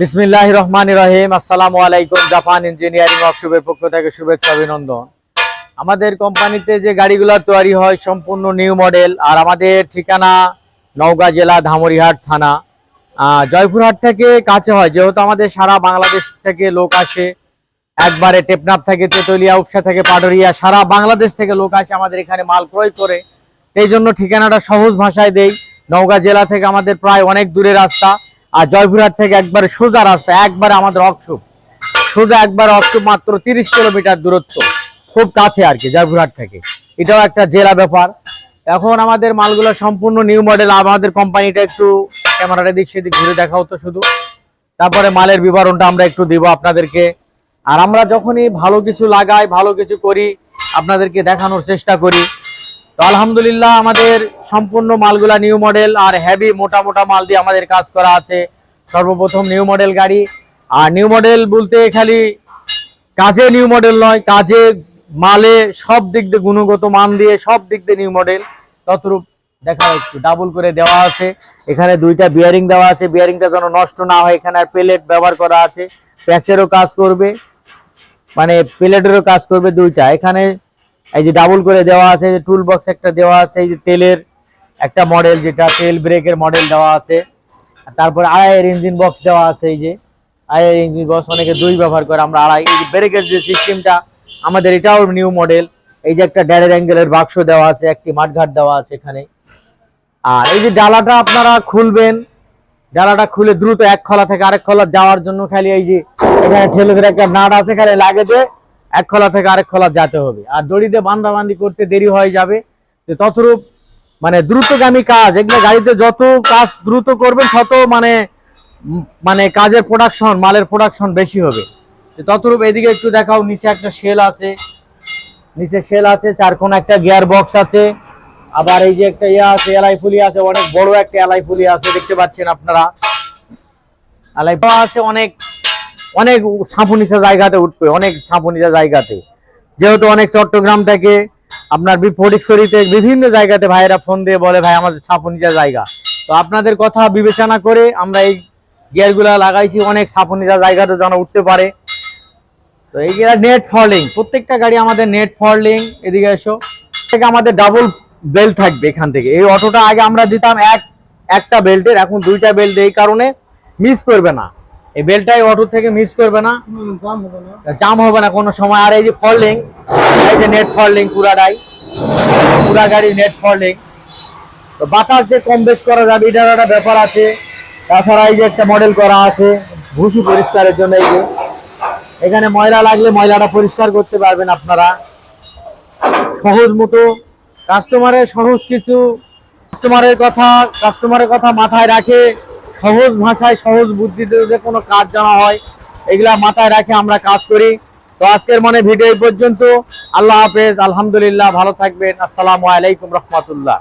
বিসমিল্লাহ রহমান রহিম। আসসালামু আলাইকুম, জাপান ইঞ্জিনিয়ারিং ওয়ার্কশপের পক্ষ থেকে শুভেচ্ছা, অভিনন্দন। আমাদের কোম্পানিতে যে গাড়িগুলো তৈরি হয়, সম্পূর্ণ নিউ মডেল। আর আমাদের ঠিকানা নওগাঁ জেলা ধামরিহাট থানা। জয়পুরহাট থেকে কাছে হয়। যেহেতু আমাদের সারা বাংলাদেশ থেকে লোক আসে, একবারে টেপনাপ থেকে তেতুলিয়া, উপসা থেকে পাডরিয়া সারা বাংলাদেশ থেকে লোক আসে আমাদের এখানে মাল ক্রয় করে। এই জন্য ঠিকানাটা সহজ ভাষায় দেই। নওগাঁ জেলা থেকে আমাদের প্রায় অনেক দূরের রাস্তা। আর জয়পুরহাট থেকে একবারে সোজা রাস্তা, একবারে আমাদের অক্ষুপ সোজা একবার অক্ষুপ মাত্র তিরিশ কিলোমিটার দূরত্ব, খুব কাছে আর কি, জয়পুরহাট থেকে। এটাও একটা জেলা ব্যাপার। এখন আমাদের মালগুলো সম্পূর্ণ নিউ মডেল আমাদের কোম্পানিটা একটু ক্যামেরাটা দিক সেদিক ঘুরে দেখা হতো শুধু। তারপরে মালের বিবরণটা আমরা একটু দিব আপনাদেরকে। আর আমরা যখনই ভালো কিছু লাগাই, ভালো কিছু করি, আপনাদেরকে দেখানোর চেষ্টা করি। তো আলহামদুলিল্লাহ আমাদের সম্পূর্ণ মালগুলা নিউ মডেল আর হেভি মোটা মোটা মাল দিয়ে আমাদের কাজ করা আছে। সর্বপ্রথম নিউ মডেল গাড়ি। আর নিউ মডেল বলতে খালি কাজে নিউ মডেল নয়, কাজে, মালে সব দিক দিয়ে গুণগত মান দিয়ে সব দিক দিয়ে নিউ মডেল ততরূপ দেখা একটু ডাবল করে দেওয়া আছে। এখানে দুইটা বিয়ারিং দেওয়া আছে বিয়ারিংটা যেন নষ্ট না হয়, এখানে আর প্লেট ব্যবহার করা আছে। প্যাচেরও কাজ করবে মানে প্লেটেরও কাজ করবে দুইটা। এখানে এই যে ডাবল করে দেওয়া আছে যে টুল বক্স একটা দেওয়া আছে, এই যে তেলের একটা মডেল যেটা, তেল ব্রেকের মডেল দেওয়া আছে। তারপরে আড়াইয়ের ইঞ্জিন বক্স দেওয়া আছে, এই যে। আড়াইয়ের ইঞ্জিন বক্স অনেকে দুই ব্যবহার করে, আমরা আড়াই। এই যে ব্রেকের যে সিস্টেমটা আমাদের এটাও নিউ মডেল এই যে একটা ড্যারের অ্যাঙ্গেলের বাক্স দেওয়া আছে, একটি মাঠঘাট দেওয়া আছে এখানে। আর এই যে ডালাটা আপনারা খুলবেন, ডালাটা খুলে দ্রুত এক খোলা থেকে আরেক খোলা যাওয়ার জন্য খালি এই যে এখানে ঠেলে ধরে একটা নাট আছে খালি লাগে যে এক খোলা থেকে আরেক খোলা যেতে হবে। আর দড়িতে বান্ধি করতে দেরি হয়ে যাবে। তো ততরূপ মানে দ্রুতগামী কাজ, এগুলো গাড়িতে যত কাজ দ্রুত করবেন, তত মানে মানে কাজের প্রোডাকশন মালের প্রোডাকশন বেশি হবে। তো ততরূপ এদিকে একটু দেখাও, নিচে একটা শেল আছে। নিচে শেল আছে চার কোন একটা গিয়ার বক্স আছে। আবার এই যে একটা ইয়ে আছে, এলাই ফুলি আছে, অনেক বড় একটা এলাই ফুলি আছে, দেখতে পাচ্ছেন আপনারা। এলাই আছে, অনেক অনেক সাপুনিচা জায়গাতে উঠবে, অনেক সাপুনিচা জায়গাতে। যেহেতু অনেক চট্টগ্রাম থেকে, আপনার ফটিকছড়িতে বিভিন্ন জায়গাতে ভাইয়েরা ফোন দিয়ে বলে, ভাই, আমাদের সাপুনিচা জায়গা। তো আপনাদের কথা বিবেচনা করে আমরা এই গিয়ারগুলা লাগাইছি, অনেক সাপুনিচা জায়গাতে যেন উঠতে পারে। তো এই গিয়ার নেট ফলিং প্রত্যেকটা গাড়ি আমাদের নেট ফলিং এদিকে এসো। থেকে আমাদের ডাবল বেল্ট থাকবে এখান থেকে। এই অটোটা আগে আমরা দিতাম এক, একটা বেল্টের এখন দুইটা বেল্ট এই কারণে মিস করবে না। এই বেল্টটাই অটো থেকে মিস করবে না। জাম হবে না। কোনো সময়। আর এই যে ফল্ডিং এই যে নেট ফল্ডিং পুরাটাই। পুরা গাড়ি নেট ফল্ডিং তো বাতাস যে কম বেশ করা যাবে এটার একটা ব্যাপার আছে। তাছাড়া এই যে একটা মডেল করা আছে ভুসি পরিষ্কারের জন্য এই যে। এখানে ময়লা লাগলে ময়লাটা পরিষ্কার করতে পারবেন আপনারা। সহজ মতো কাস্টমারের সহজ কিছু কাস্টমারের কথা কাস্টমারের কথা মাথায় রাখে। সহজ ভাষায়, সহজ বুদ্ধিতে যে কোনো কাজ জানা হয়, এগুলা মাথায় রাখে আমরা কাজ করি। তো আজকের মানে ভিডিও পর্যন্ত। আল্লাহ হাফেজ, আলহামদুলিল্লাহ, ভালো থাকবেন। আসসালামু আলাইকুম রহমতুল্লাহ।